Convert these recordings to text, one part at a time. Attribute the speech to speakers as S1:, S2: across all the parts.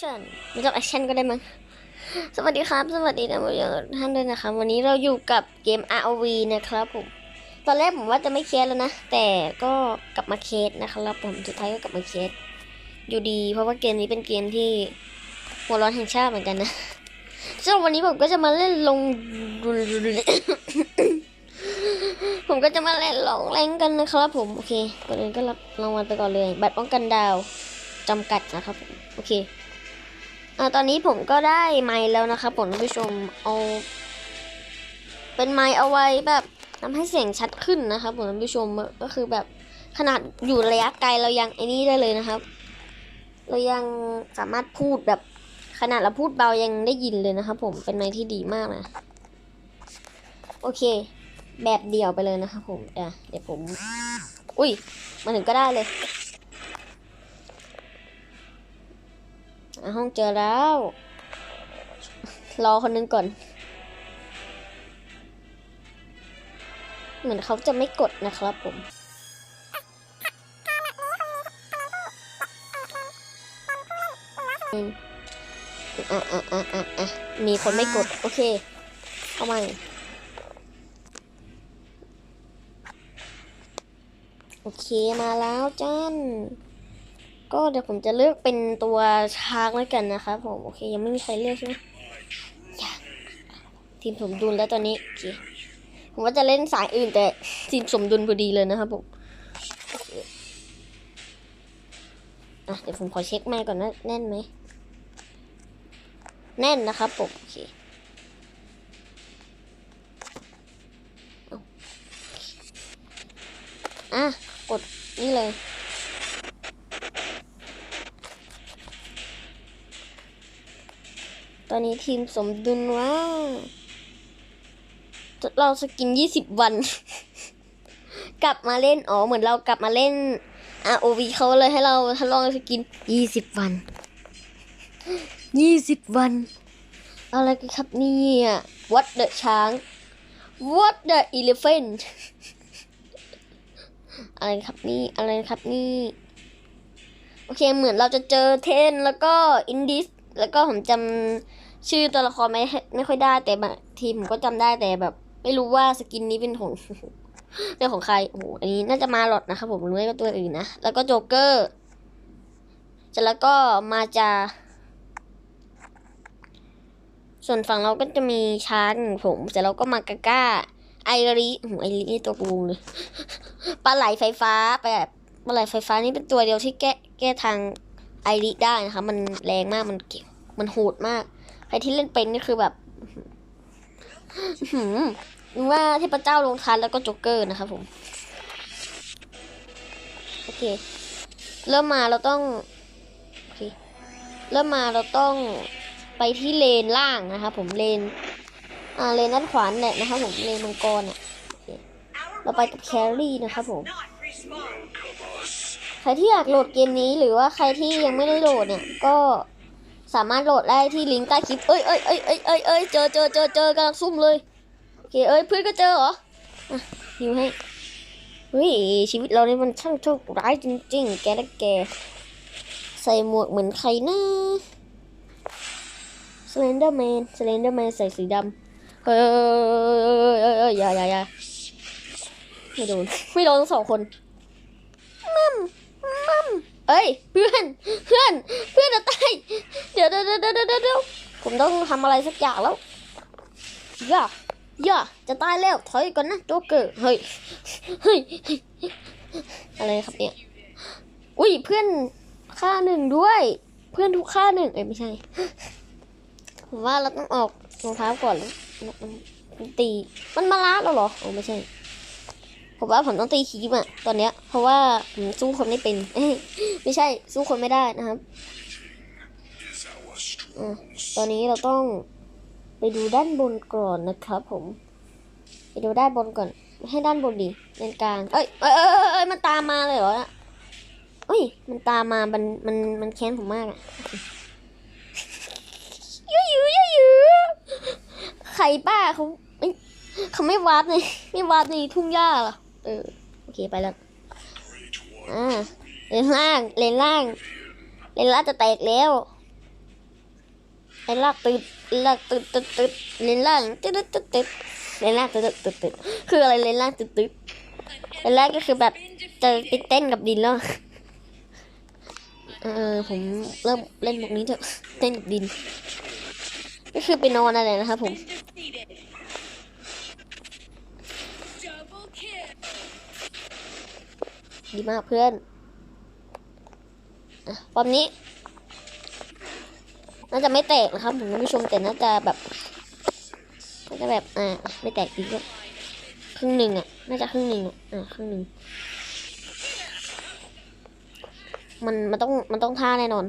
S1: ชั่นไม่ต้องแอคชั่นก็ได้มั้ง สวัสดีครับ สวัสดีนะผู้ชมท่านด้วยนะครับ วันนี้เราอยู่กับเกม ROV นะครับผม ตอนแรกผมว่าจะไม่เคสแล้วนะ แต่ก็กลับมาเคสนะครับผม สุดท้ายก็กลับมาเคสอยู่ดี เพราะว่าเกมนี้เป็นเกมที่หัวร้อนแห่งชาติเหมือนกันนะสำหรับวันนี้ผมก็จะมาเล่นลง ผมก็จะมาเล่นลองแรงกันนะครับ ผม โอเคก่อนอื่นก็รับรางวัลไปก่อนเลย บัตรป้องกันดาวจำกัดนะครับ โอเค ตอนนี้ผมก็ได้ไมค์แล้วนะครับผมท่านผู้ชมเอาเป็นไมค์เอาไว้แบบทำให้เสียงชัดขึ้นนะครับผมท่านผู้ชมก็คือแบบขนาดอยู่ระยะไกลเรายังไอ้นี่ได้เลยนะครับ เรายังสามารถพูดแบบขนาดเราพูดเบายังได้ยินเลยนะครับผมเป็นไมค์ที่ดีมากนะโอเค แบบเดี่ยวไปเลยนะครับผมอะเดี๋ยวผม อุ้ยมาถึงก็ได้เลย ห้องเจอแล้ว รอคนนึงก่อน เหมือนเขาจะไม่กดนะครับผมอืมอะอะอะอะอะมีคนไม่กด โอเคเข้ามาโอเคมาแล้วจ้าน ก็เดี๋ยวผมจะเลือกเป็นตัวช้างแล้วกันนะครับผมโอเคยังไม่มีใครเลือกใช่ไหมยังทีมสมดุลแล้วตอนนี้โอเคผมว่าจะเล่นสายอื่นแต่ทีมสมดุลพอดีเลยนะครับผมอะเดี๋ยวผมขอเช็คไมค์ก่อนนะแน่นไหมแน่นนะครับผมโอเคอะกดนี่เลย ตอนนี้ทีมสมดุลว่า เราสกินยี่สิบวัน กลับมาเล่น อ๋อ เหมือนเรากลับมาเล่น ROV เขาเลยให้เราทดลองสกินยี่สิบวันยี่สิบวัน อะไรกันครับเนี่ย What the ช้าง What the elephant อะไรครับนี่อะไรครับนี่ โอเคเหมือนเราจะเจอเทนแล้วก็อินดิส แล้วก็ผมจำ ชื่อตัวละครไม่ไม่ค่อยได้แต่บางทีผมก็จำได้แต่แบบ ไม่รู้ว่าสกินนี้เป็นของเป็นของใครโอ้โหอันนี้น่าจะมาหลอดนะครับผมรู้ไม่ก็ตัวอื่นนะแล้วก็โจ๊กเกอร์จะแล้วก็มาจา ส่วนฝั่งเราก็จะมีช้างผมเสร็จแล้วก็มากาก้า ไอริโอ้โหไอรินี่ตัวกูเลยปลาไหลไฟฟ้าแบบปลาไหลไฟฟ้านี่เป็นตัวเดียวที่แก้แก้ทางไอริได้นะคะ มันแรงมากมันเก่งมันโหดมาก ครที่เล่นเป็นนี่คือแบบหือนึกว่าเทพเจ้าลงทันแล้วก็จ๊กเกอร์นะครับผม โอเค เริ่มมาเราต้องโอเคเริ่มมาเราต้องไปที่เลนล่างนะครับผมเลน อ่าเลนด้านขวาแหละนะครับผมเลนมังกรอะโอเคเราไปกับแครี่นะครับผม ใครที่อยากโหลดเกมนี้หรือว่าใครที่ยังไม่ได้โหลดเนี่ยก็ สามารถโหลดได้ที่ลิงก์ใต้คลิป เอ้ยเอ้ยเอ้ยเอ้ยเอ้ยเอ้ยเจอเจอเจอเจอกำลังซุ่มเลยโอเคเอ้ยเพื่อนก็เจอเหรออะฮิวให้เฮ้ยชีวิตเรานี่มันช่างโชคร้ายจริง ๆ แกและแก ใส่หมวกเหมือนใครนะสเลนเดอร์แมนสเลนเดอร์แมนใส่สีดำเฮ้ยเอ้ยเอ้ยเอ้ยอย่าอย่าอย่าไม่โดน ไม่โดนทั้งสองคน มัม มัม เอ้ย เพื่อน เพื่อน เพื่อนจะตายเดี๋ยวเดี๋ยวเดี๋ยวเดี๋ยวเดี๋ยวผมต้องทำอะไรสักอย่างแล้วย่าย่าจะตายแล้ว ถอยก่อนนะโจ๊กเกอร์ เฮ้ย เฮ้ย อะไรครับเนี่ย อุ้ย เพื่อนฆ่าหนึ่งด้วย เพื่อนทุกฆ่าหนึ่งเอ้ยไม่ใช่ ผมว่าเราต้องออกรองเท้าก่อนแล้วมันตี มันมาล้าเราเหรอโอ้ไม่ใช่ ผมว่าผมต้องตีคีบอะตอนเนี้ย เพราะว่าผมสู้คนไม่เป็นไม่ใช่สู้คนไม่ได้นะครับอตอนนี้เราต้องไปดูด้านบนก่อนนะครับผม ไปดูด้านบนก่อน ให้ด้านบนดีเลนกลางเอ้ยเอ้ยเอ้ยมันตามมาเลยเหรอเอ้ยมันตามมามันมันมันแค้นผมมากอะยูยูยูยูใครป้าเขาเขาไม่วาร์ปในไม่วาร์ปในทุ่งหญ้าเหรอ เออโอเคไปแล้วอ่าเลนล่างเลนล่างเลนล่างจะแตกแล้วเลนล่างตืดเลนล่างตืดตืดตืดเลนล่างตืดตืดตืดเลนล่างตืดตืดตืดคืออะไรเลนล่างตืดตืดเลนล่างก็คือแบบจะไปเต้นกับดินแล้วเออผมเริ่มเล่นมุกนี้เถอะเต้นกับดินก็คือไปนอนอะไรนะครับผม ดีมากเพื่อนอะปอมนี้ น่าจะไม่แตกนะครับผมท่านผู้ชมแต่น่าจะแบบน่าจะแบบอ่าไม่แตกดีก็ครึ่งหนึ่งอะน่าจะครึ่งหนึ่งอะอ่าครึ่งหนึ่งมันมันต้องมันต้องท่าแน่นอน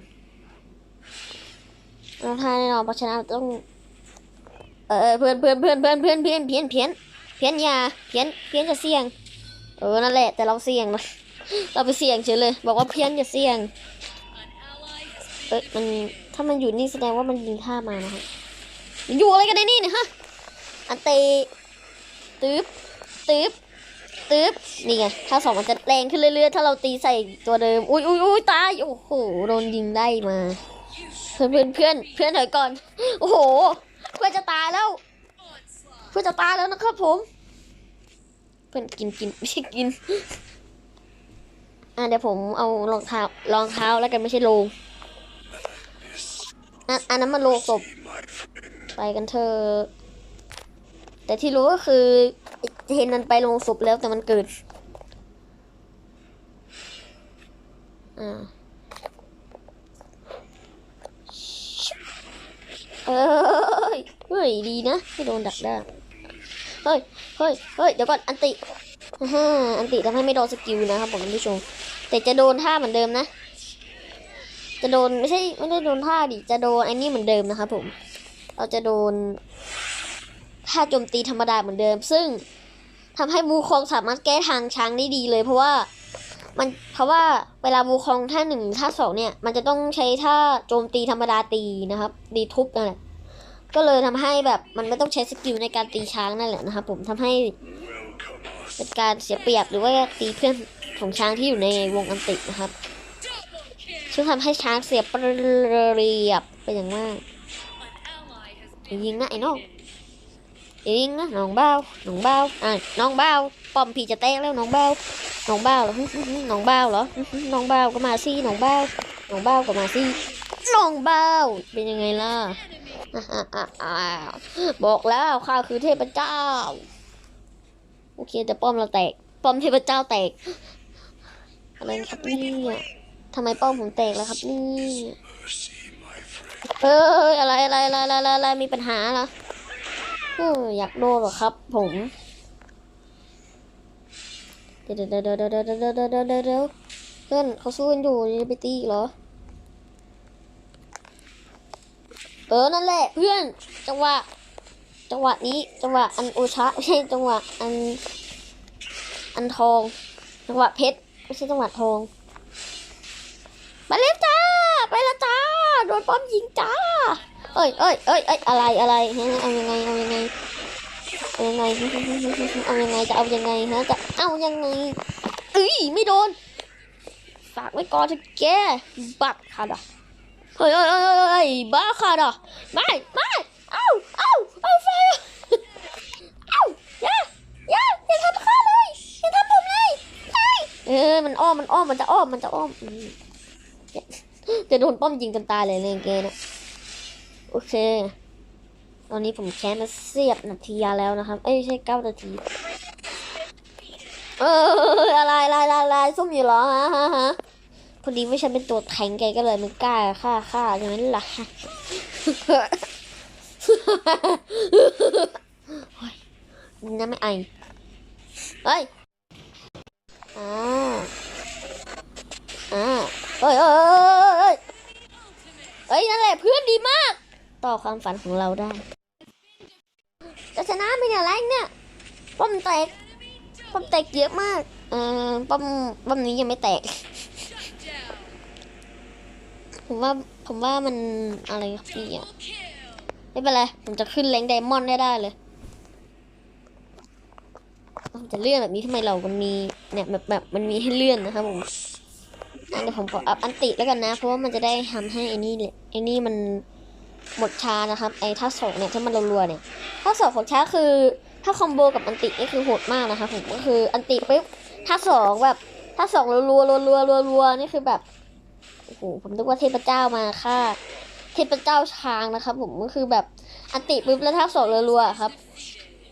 S1: มันต้องท่าแน่นอนเพราะฉะนั้นต้อง เออเพื่อนเพื่อนเพื่อนเพื่อนเพื่อนเพี้ยนเพี้ยนเพี้ยนเพี้ยนยาเพี้ยนเพี้ยนจะเสี่ยง เออนั่นแหละแต่เราเสี่ยงนะ เราไปเสี่ยงเฉยเลย บอกว่าเพี้ยนอย่าเสี่ยง เอ้ยมันถ้ามันอยู่นี่แสดงว่ามันยิงข้ามานะครับอยู่อะไรกันในนี่เนี่ยฮะ อันเตตึ๊บตึ๊บตึ๊บนี่ไงถ้าสองมันจะแรงขึ้นเรื่อยๆ ถ้าเราตีใส่ตัวเดิม อุ้ยอุ้ยอุ้ยตาย โอ้โห โดนยิงได้มา เพื่อนเพื่อนเพื่อนเพื่อนถอยก่อน โอ้โห เพื่อนจะตายแล้ว เพื่อนจะตายแล้วนะครับผม เพื่อนกินกินไม่ใช่กิน อะเดี๋ยวผมเอารองเท้ารองเท้าแล้วกันไม่ใช่โลงอันอันนั้นมันโลงศพไปกันเถอะแต่ที่รู้ก็คือเห็นมันไปโลงศพแล้วแต่มันเกิดอ่าเอ้ยเฮ้ยดีนะไม่โดนดักได้เฮ้ยเฮ้ยเฮ้ยเดี๋ยวก่อนอันติ ฮ่าอันติทำให้ไม่โดนสกิลนะครับผมท่านผู้ชม แต่จะโดนท่าเหมือนเดิมนะ จะโดนไม่ใช่ไม่ได้โดนท่าดิ จะโดนไอ้นี่เหมือนเดิมนะครับผม เราจะโดนท่าโจมตีธรรมดาเหมือนเดิม ซึ่งทำให้วูคองสามารถแก้ทางช้างได้ดีเลย เพราะว่ามันเพราะว่าเวลาวูคองท่าหนึ่งท่าสองเนี่ย มันจะต้องใช้ท่าโจมตีธรรมดาตีนะครับดีทุบนั่นแหละก็เลยทำให้แบบมันไม่ต้องใช้สกิลในการตีช้างนั่นแหละนะครับผมทำให้ เป็นการเสียเปรียบหรือว่าตีเพื่อนของช้างที่อยู่ในวงอันตินะครับ
S2: Double kill.
S1: ซึ่งทำให้ช้างเสียเปรียบเป็นอย่างมากยิงนะไอ้น้องยิงนะน้องเบ้าน้องเบ้าอะน้องเบ้าป้อมพี่จะแตกแล้วน้องเบ้าน้องเบ้าเหรอหึหึน้องเบ้าเหรอหึหึน้องเบ้าก็มาสิน้องเบ้าน้องเบ้าก็มาสิน้องเบ้าเป็นยังไงล่ะบอกแล้วข้าคือเทพเจ้า โอเคจะป้อมเราแตก ป้อมเทพเจ้าแตก อะไรครับนี่ทำไมป้อมผมแตกแล้วครับนี่เอออะไรอะไรอะไรอะไรมีปัญหาเหรออยากโดนเหรอครับผมเดี๋ยวเดี๋ยวเดี๋ยวเดี๋ยวเดี๋ยวเดี๋ยวเดี๋ยวเพื่อนเขาสู้กันอยู่จะไปตีเหรอ เออนั่นแหละเพื่อนจังหวะ จังหวะนี้จังหวะอันโอชะไม่ใช่จังหวะอัน อันทอง จังหวะเพชรไม่ใช่จังหวะทองไปเร็วจ้าไปแล้วจ้าโดนป้อมยิงจ้า เอ้ยเอ้ยเอ้ยเอ้ยอะไรอะไรฮะเอายังไงเอายังไงเอายังไงเอายังไงจะเอายังไงฮะจะเอายังไงเอ้ยไม่โดนฝากไว้ก่อนจะแกบัตรค่ะดอกเฮ้ยเฮ้ยเฮ้ยบ้าค่ะดอกไม่ไม่เอ้าไฟอะเอ้าอย่าอย่าอย่าทำข้าเลยอย่าทำผมเลยไม่เออ มันอ้อมมันอ้อมมันจะอ้อมมันจะอ้อมจะโดนป้อมยิงจนตายเลยเลยเกนะโอเค ตอนนี้ผมแค้นมาเสียบนาทีแล้วนะครับ เอ้ยไม่ใช่เก้านาที เอออะไรอะไรอะไรอะไรซุ่มอยู่หรอฮะฮะฮะพอดีว่าฉันเป็นตัวแทงแกก็เลยไม่กล้าฆ่าฆ่าใช่ไหมล่ะโอ๊ยนี่นะไม่ไอเฮ้ยอ่า อ่าเฮ้ยเฮ้ยเฮ้ยเฮ้ยนั่นแหละเพื่อนดีมาก ต่อความฝันของเราได้จะชนะไหมเนี่ยแรงเนี่ยป้อมแตกป้อมแตกเยอะมากเออป้อมป้อมนี้ยังไม่แตก ผมว่าผมว่ามันอะไรครับเนี่ย
S2: Double kill.
S1: ไม่เป็นไรผมจะขึ้นแรงไดมอนด์ได้ได้เลยจะเลื่อนแบบนี้ทำไมเรามันมีเนี่ยแบบแบบมันมีให้เลื่อนนะครับผม อะเดี๋ยวผมขออัพอันติแล้วกันนะ เพราะว่ามันจะได้ทำให้ไอ้นี่เลยไอ้นี่มันหมดชานะครับ ไอ้ท่าสองเนี่ยที่มันรัวๆเนี่ยท่าสองของชาคือ ถ้าคอมโบกับอันตินี่คือโหดมากนะคะผมก็คืออันติปุ๊บท่าสองแบบท่าสองรัวๆรัวๆรัวๆนี่คือแบบโอ้โหผมนึกว่าเทพเจ้ามาค่ะเทพเจ้าช้างนะครับ ผมก็คือแบบอันติปุ๊บแล้วท่าสองรัวๆครับ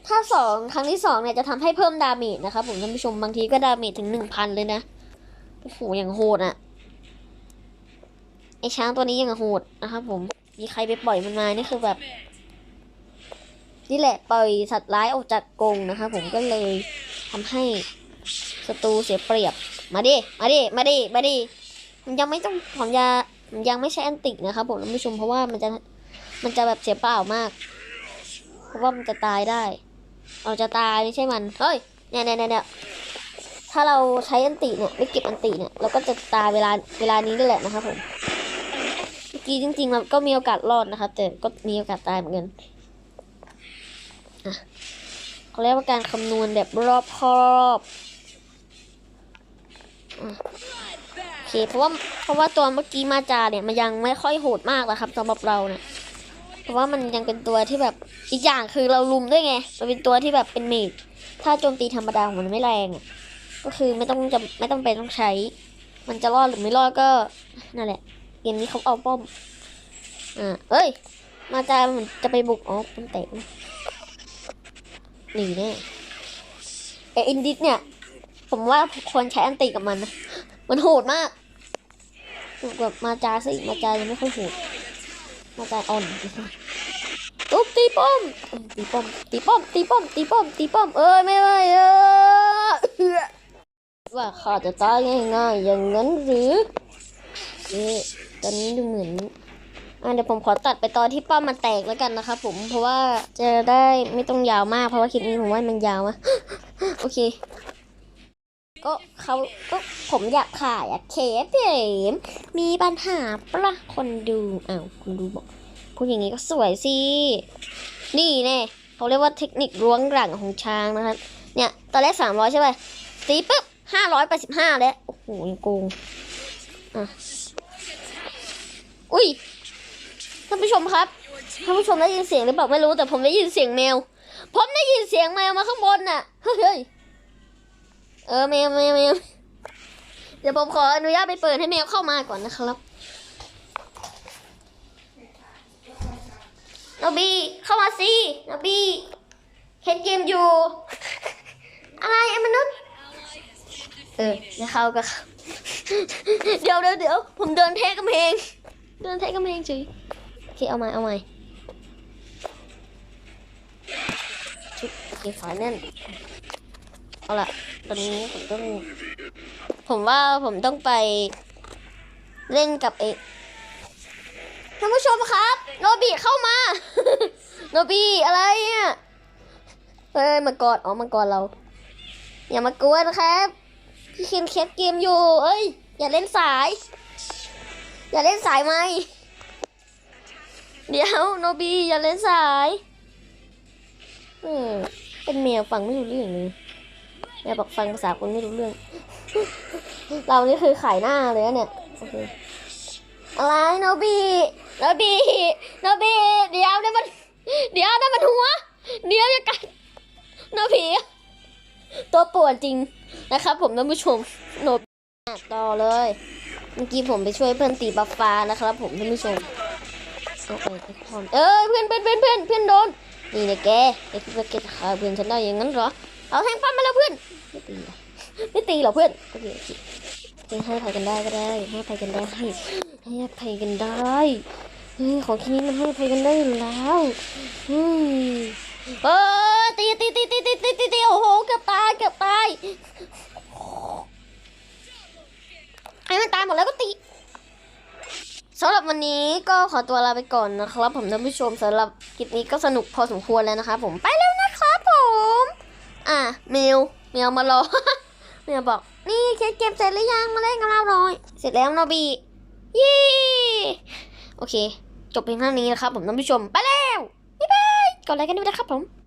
S1: ท่าสองครั้งที่สองเนี่ยจะทำให้เพิ่มดาเมจนะครับผมท่านผู้ชมบางทีก็ดาเมจถึงหนึ่งพันเลยนะ โอ้โหอย่างโหดอะไอช้างตัวนี้ยังโหดนะครับผม มีใครไปปล่อยมันมา นี่คือแบบ นี่แหละปล่อยสัตว์ร้ายออกจากกรงนะคะผมก็เลยทำให้ศัตรูเสียเปรียบ มาดิ มาดิ มาดิ มาดิมันยังไม่ต้องผมยามันยังไม่ใช่แอนติกนะครับผมท่านผู้ชมเพราะว่ามันจะมันจะแบบเสียเปล่ามาก เพราะว่ามันจะตายได้ เราจะตายไม่ใช่มัน เฮ้ย เนี่ยเนี่ยเนี่ย ถ้าเราใช้อันติเนี่ยไม่เก็บอันติเนี่ยเราก็จะตายเวลาเวลานี้นี่แหละนะครับผมเมื่อกี้จริงๆเราก็มีโอกาสรอดนะครับ แต่ก็มีโอกาสตายเหมือนกันเขาเรียกว่าการคำนวณแบบรอบครอบโอเคเพราะว่าเพราะว่าตัวเมื่อกี้มาจาเนี่ยมันยังไม่ค่อยโหดมากนะครับสำหรับเราเนี่ยเพราะว่ามันยังเป็นตัวที่แบบอีกอย่างคือเราลุมด้วยไงมันเป็นตัวที่แบบเป็นเมจถ้าโจมตีธรรมดาของมันไม่แรงอะ ก็คือไม่ต้องจะไม่ต้องเป็นต้องใช้ มันจะรอดหรือไม่รอดก็นั่นแหละ เกมนี้เขาเอาป้อม อ่าเอ้ย มาจาเหมือนจะไปบุกอ๋อป้อมแตะหนีแน่ไออินดิสเนี่ย ผมว่าควรใช้อันติกับมันนะมันโหดมากแบบมาจาสิมาจายังไม่ค่อยโหดมาจาอ่อนตุ๊บตีป้อมตีป้อมตีป้อมตีป้อมตีป้อมตีป้อมเอ้ยไม่ไหวเออ ว่าข้าจะตายง่ายๆอย่างนั้นหรือนี่ตอนนี้ดูเหมือนอะเดี๋ยวผมขอตัดไปตอนที่ป้อมมันแตกแล้วกันนะครับผมเพราะว่าจะได้ไม่ต้องยาวมากเพราะว่าคลิปนี้ผมว่ามันยาวอะโอเค ก็เขาก็ผมอยากขายอะเคฟเมมีปัญหาปะคนดูอ้าวคนดูบอกพูดอย่างนี้ก็สวยสินี่แน่เขาเรียกว่าเทคนิคล้วงหลังของช้างนะครับเนี่ยตอนแรกสามร้อยใช่ไหมตีปุ๊บ ห้าร้อยแปดสิบห้าแล้ว โอ้โหยังโกงอุ้ยท่านผู้ชมครับท่านผู้ชมได้ยินเสียงหรือเปล่าไม่รู้แต่ผมได้ยินเสียงแมว ผมได้ยินเสียงแมวมาข้างบนน่ะเฮ้ยเออแมวแมวแมวเดี๋ยวผมขออนุญาตไปเปิดให้แมวเข้ามาก่อนนะครับนบีเข้ามาสินบีเห็นเกมอยู่ อะไรไอ้มนุษย์ ออจะเข้าก็เข้าเดี๋ยวเดี๋ยวเดี๋ยวผมเดินเทกำแพงเดินเทกำแพงเฉยโอเคเอาใหม่เอาใหม่ชุบโอเคฝาแน่นเอาล่ะตอนนี้ผมต้องผมว่าผมต้องไปเล่นกับเอกท่านผู้ชมครับโนบีเข้ามาโนบีอะไรอะเฮ้ยมากอดอ๋อมากอดเรา อย่ามากวนครับ พี่เคนแคสเกมอยู่ เอ้ย อย่าเล่นสาย อย่าเล่นสายไหม เดี๋ยวโนบีอย่าเล่นสายเออเป็นแมวฟังไม่รู้เรื่องเลยแมวบอกฟังภาษาคนไม่รู้เรื่อง เรานี่คือขายหน้าเลยนะเนี่ยโอเคอะไรโนบีโนบีโนบีเดี๋ยวนะมัน เดี๋ยวนะมันหัว เดี๋ยวอย่ากัดโนบีตัวปวดจริง นะครับ ผมท่านผู้ชมโนบต่อเลย เมื่อกี้ผมไปช่วยเพื่อนตีปลาฟ้านะครับ ผมท่านผู้ชมเอาไปทุกคนเอเพื่อนเพื่อนเพื่อนเพื่อนเพื่อนโดนนี่นะแกไอ้พี่เก็ตขาเพื่อนฉันได้ยังงั้นเหรอเอาแทงปั้มมาแล้วเพื่อนไม่ตีไม่ตีหรอเพื่อนโอเคโอเคให้ใครกันได้ก็ได้ให้ใครกันได้ให้ใครกันได้ของที่นี้มันให้ภัยกันได้แล้วอืมเออตีตีตีตีตีตีตีโอ้โหเกือบ ขอตัวลาไปก่อนนะครับ ผมท่านผู้ชมสำหรับคลิปนี้ก็สนุกพอสมควรแล้วนะคะผมไปแล้วนะครับผม อะเมลเมลมารอเมลบอก นี่เคสเกมเสร็จหรือยังมาเล่นกับเราหน่อยเสร็จแล้วนบียี่โอเค จบเพียงเท่านี้นะครับผมท่านผู้ชมไปแล้วบ๊ายบายกดไลค์กันด้วยนะครับผม